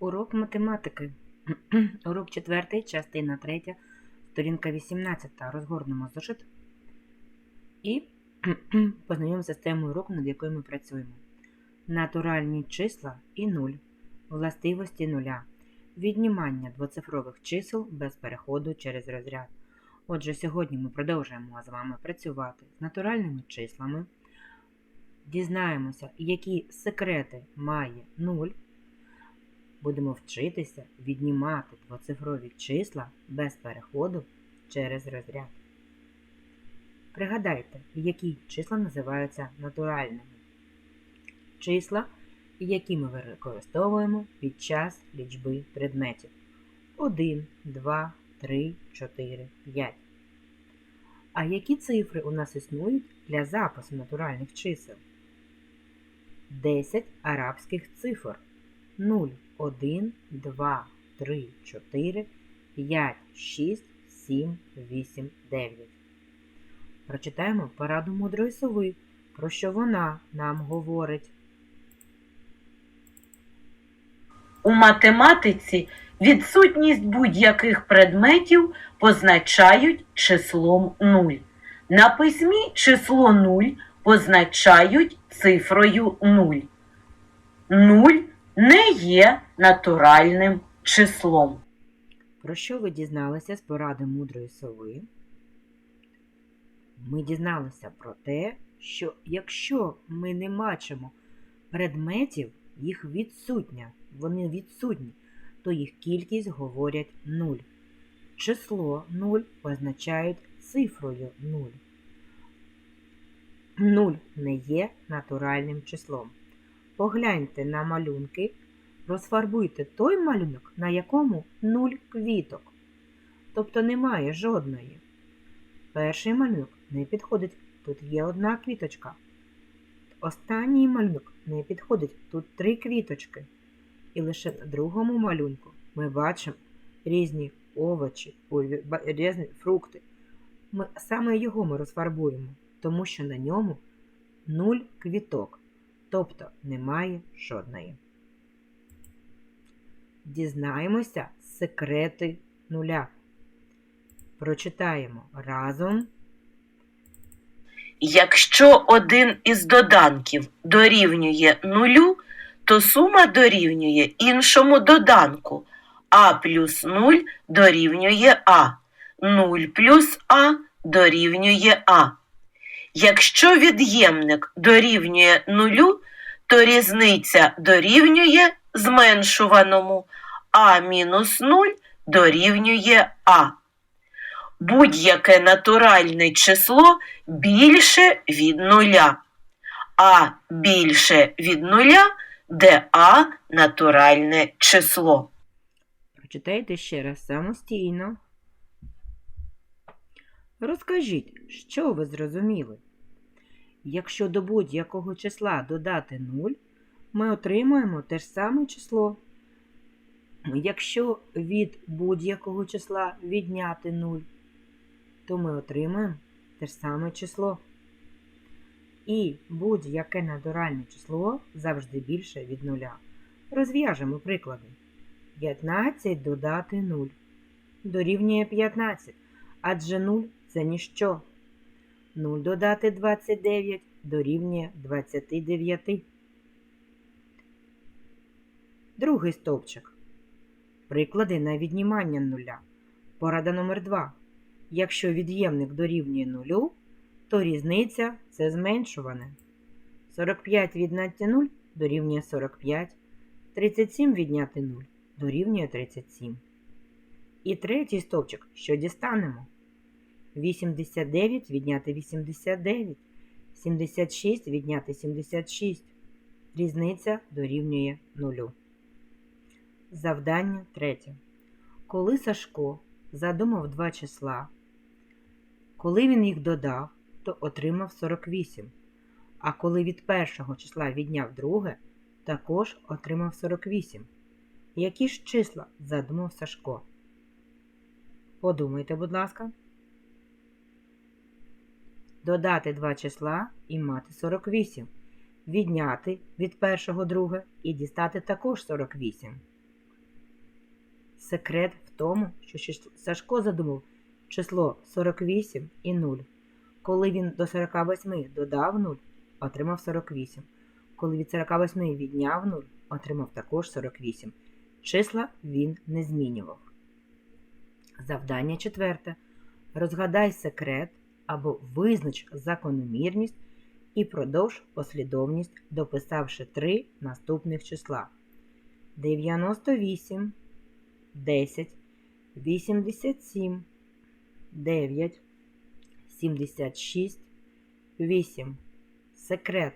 Урок математики. Урок 4, частина 3, сторінка 18. Розгорнемо зошит і познайомимося з темою уроку, над якою ми працюємо. Натуральні числа і нуль. Властивості нуля. Віднімання двоцифрових чисел без переходу через розряд. Отже, сьогодні ми продовжуємо з вами працювати з натуральними числами. Дізнаємося, які секрети має нуль. Будемо вчитися віднімати двоцифрові числа без переходу через розряд. Пригадайте, які числа називаються натуральними. Числа, які ми використовуємо під час лічби предметів. 1, 2, 3, 4, 5. А які цифри у нас існують для запису натуральних чисел? 10 арабських цифр. 0, 1, 2, 3, 4, 5, 6, 7, 8, 9. Прочитаємо пораду мудрої сови, про що вона нам говорить. У математиці відсутність будь-яких предметів позначають числом 0. На письмі число 0 позначають цифрою 0. 0 не є натуральним числом. Про що ви дізналися з поради мудрої сови? Ми дізналися про те, що якщо ми не бачимо предметів, їх відсутня, вони відсутні, то їх кількість говорять 0. Число 0 позначають цифрою 0. 0 не є натуральним числом. Погляньте на малюнки, розфарбуйте той малюнок, на якому 0 квіток. Тобто немає жодної. Перший малюнок не підходить, тут є одна квіточка. Останній малюнок не підходить, тут три квіточки. І лише на другому малюнку ми бачимо різні овочі, різні фрукти. Ми, саме його ми розфарбуємо, тому що на ньому нуль квіток, тобто немає жодної. Дізнаємося секрети нуля. Прочитаємо разом. Якщо один із доданків дорівнює нулю, то сума дорівнює іншому доданку. А плюс 0 дорівнює А. 0 плюс А дорівнює А. Якщо від'ємник дорівнює нулю, то різниця дорівнює зменшуваному. А мінус 0 дорівнює А. Будь-яке натуральне число більше від нуля. А більше від нуля, де А натуральне число. Прочитайте ще раз самостійно. Розкажіть, що ви зрозуміли? Якщо до будь-якого числа додати 0, ми отримаємо те ж саме число. Якщо від будь-якого числа відняти 0, то ми отримаємо те ж саме число. І будь-яке натуральне число завжди більше від нуля. Розв'яжемо приклади. 15 додати 0 дорівнює 15, адже 0 це ніщо. 0 додати 29 дорівнює 29. Другий стовпчик. Приклади на віднімання нуля. Порада номер 2. Якщо від'ємник дорівнює нулю, то різниця це зменшуване. 45 відняти 0 дорівнює 45. 37 відняти 0 дорівнює 37. І третій стовпчик, що дістанемо? 89 відняти 89. 76 відняти 76. Різниця дорівнює 0. Завдання третє. Коли Сашко задумав два числа, коли він їх додав, то отримав 48. А коли від першого числа відняв друге, також отримав 48. Які ж числа задумав Сашко? Подумайте, будь ласка. Додати два числа і мати 48. Відняти від першого друге і дістати також 48. Секрет в тому, що Сашко задумав число 48 і 0. Коли він до 48 додав 0, отримав 48. Коли від 48 відняв 0, отримав також 48. Числа він не змінював. Завдання четверте. Розгадай секрет або визнач закономірність і продовж послідовність, дописавши три наступних числа. 98, 10, 87, 9, 76, 8. Секрет.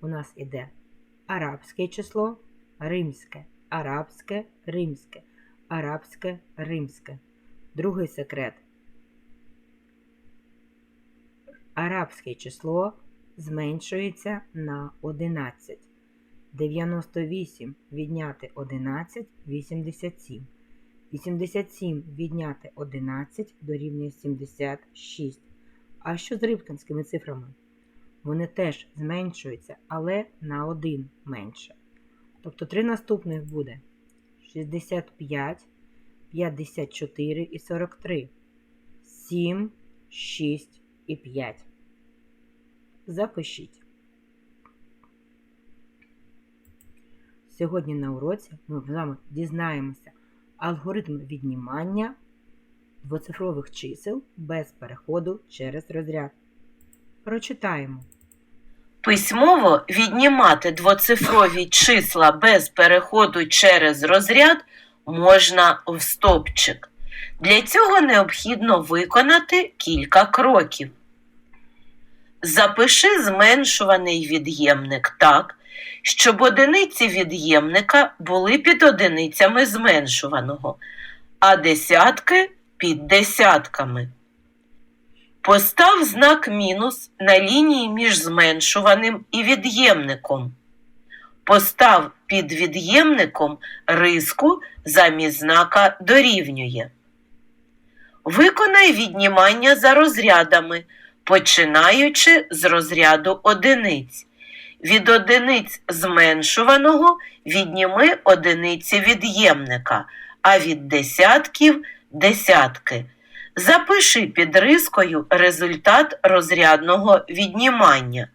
У нас іде арабське число, римське, арабське, римське, арабське, римське. Другий секрет. Арабське число зменшується на 11. 98 відняти 11 87. 87 відняти 11 дорівнює 76. А що з рибкінськими цифрами? Вони теж зменшуються, але на 1 менше. Тобто три наступних буде 65, 54 і 43. 7, 6 і 5. Запишіть. Сьогодні на уроці ми з вами дізнаємося алгоритм віднімання двоцифрових чисел без переходу через розряд. Прочитаємо. Письмово віднімати двоцифрові числа без переходу через розряд можна в стопчик. Для цього необхідно виконати кілька кроків. Запиши зменшуваний від'ємник так, щоб одиниці від'ємника були під одиницями зменшуваного, а десятки під десятками. Постав знак мінус на лінії між зменшуваним і від'ємником. Постав під від'ємником риску замість знака дорівнює. Виконай віднімання за розрядами, починаючи з розряду одиниць. Від одиниць зменшуваного відніми одиниці від'ємника, а від десятків десятки. Запиши під рискою результат розрядного віднімання.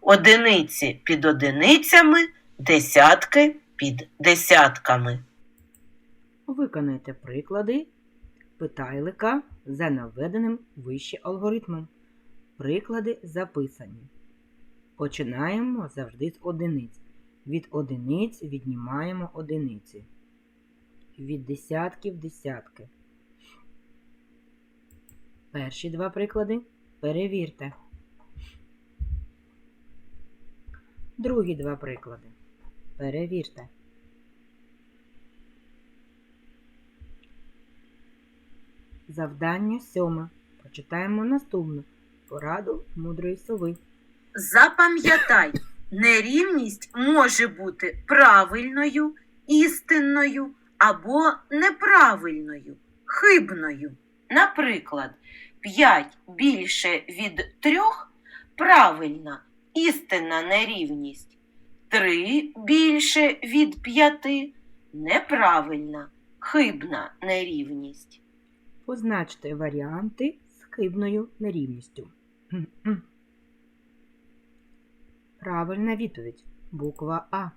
Одиниці під одиницями, десятки під десятками. Виконайте приклади питайлика за наведеним вище алгоритмом. Приклади записані. Починаємо завжди з одиниць. Від одиниць віднімаємо одиниці. Від десятків десятки. Перші два приклади перевірте. Другі два приклади. Перевірте. Завдання сьоме. Прочитаємо наступну пораду мудрої сови. Запам'ятай, нерівність може бути правильною, істинною або неправильною, хибною. Наприклад, 5 більше від 3 правильна, істинна нерівність. 3 більше від 5 неправильна, хибна нерівність. Позначте варіанти з хибною нерівністю. Правильна відповідь. Буква А.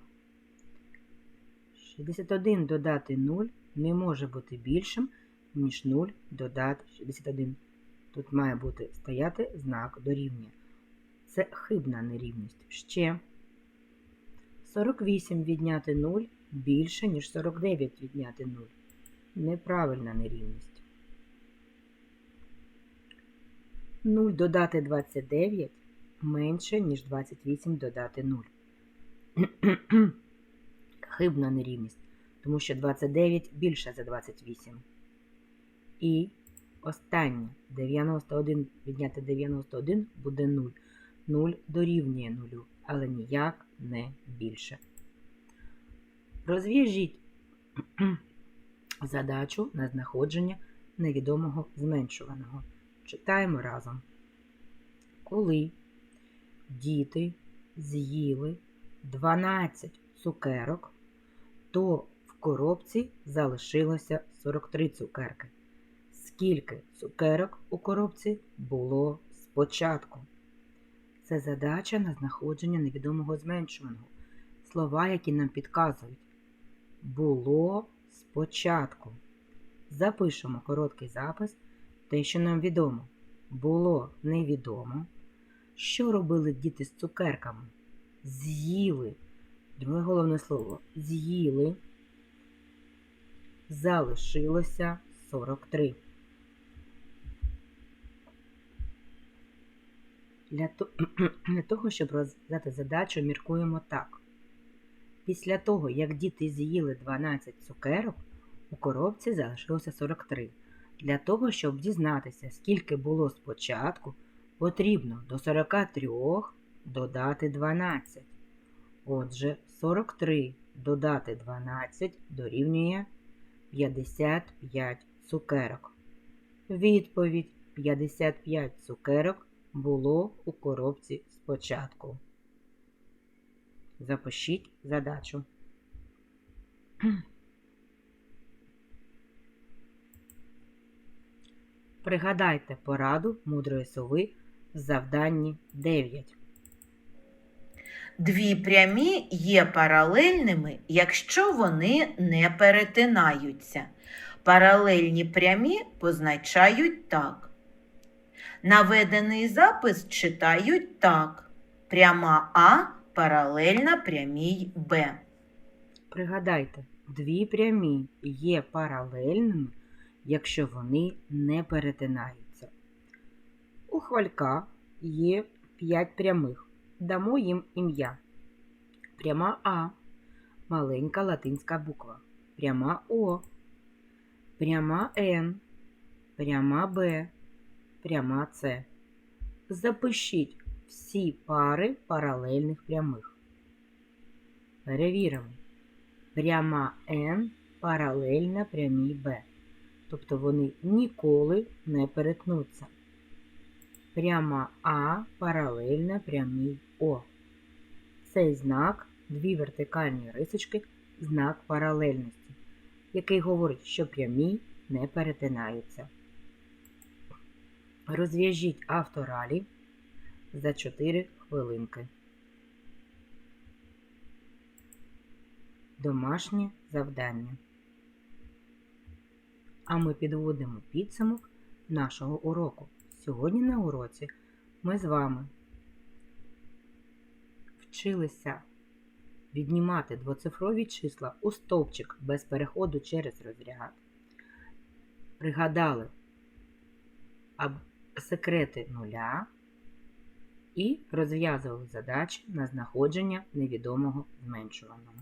61 додати 0 не може бути більшим, ніж 0 додати 61. Тут має бути стояти знак дорівнює. Це хибна нерівність. Ще 48 відняти 0 більше, ніж 49 відняти 0. Неправильна нерівність. 0 додати 29 менше, ніж 28 додати 0. Хибна нерівність, тому що 29 більше за 28. І останнє 91 відняти 91 буде 0. 0 дорівнює 0, але ніяк не більше. Розв'яжіть задачу на знаходження невідомого зменшуваного. Читаємо разом. Коли діти з'їли 12 цукерок, то в коробці залишилося 43 цукерки. Скільки цукерок у коробці було спочатку? Це задача на знаходження невідомого зменшуваного. Слова, які нам підказують. Було спочатку. Запишемо короткий запис, те, що нам відомо. Було невідомо. Що робили діти з цукерками? З'їли. Друге головне слово з'їли. Залишилося 43. Для, то... Для того, щоб розв'язати задачу, міркуємо так. Після того, як діти з'їли 12 цукерок, у коробці залишилося 43. Для того, щоб дізнатися, скільки було спочатку, потрібно до 43 додати 12. Отже, 43 додати 12 дорівнює 55 цукерок. Відповідь 55 цукерок було у коробці спочатку. Запишіть задачу. Пригадайте пораду мудрої сови в завданні 9. Дві прямі є паралельними, якщо вони не перетинаються. Паралельні прямі позначають так. Наведений запис читають так. Пряма А паралельна прямій Б. Пригадайте, дві прямі є паралельними, якщо вони не перетинаються. У хвалька є 5 прямих. Дамо їм ім'я. Пряма А, маленька латинська буква. Пряма О, пряма Н, пряма Б, пряма С. Запишіть всі пари паралельних прямих. Перевіримо. Пряма N паралельна прямій Б. Тобто вони ніколи не перетнуться. Пряма А паралельна прямій О. Цей знак, дві вертикальні рисочки, знак паралельності, який говорить, що прямі не перетинаються. Розв'яжіть авторалі за 4 хвилинки. Домашнє завдання. А ми підводимо підсумок нашого уроку. Сьогодні на уроці ми з вами вчилися віднімати двоцифрові числа у стовпчик без переходу через розряд. Пригадали секрети нуля і розв'язували задачі на знаходження невідомого зменшуваного.